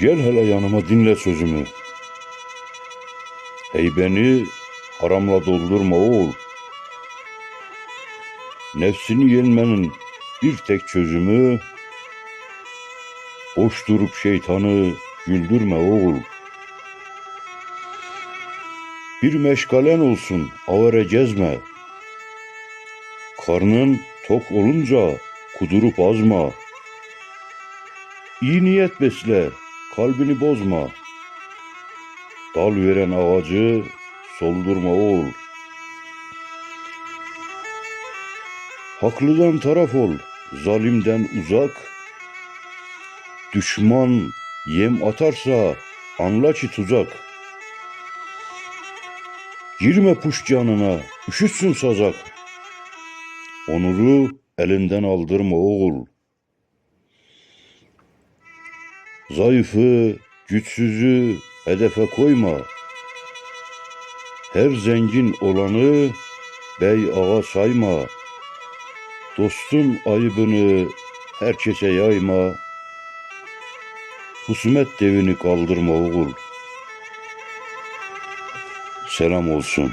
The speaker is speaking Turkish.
Gel hele yanıma dinle sözümü. Heybeni haramla doldurma oğul. Nefsini yenmenin bir tek çözümü boş durup şeytanı güldürme oğul. Bir meşgalen olsun avare gezme. Karnın tok olunca kudurup azma. İyi niyet besle, kalbini bozma. Dal veren ağacı soldurma oğul. Haklıdan taraf ol, zalimden uzak. Düşman yem atarsa anla ki tuzak. Girme puş canına, üşütsün sazak. Onuru elinden aldırma oğul. Zayıfı, güçsüzü hedefe koyma. Her zengin olanı bey ağa sayma. Dostun ayıbını herkese yayma. Husumet devini kaldırma oğul. Selam olsun.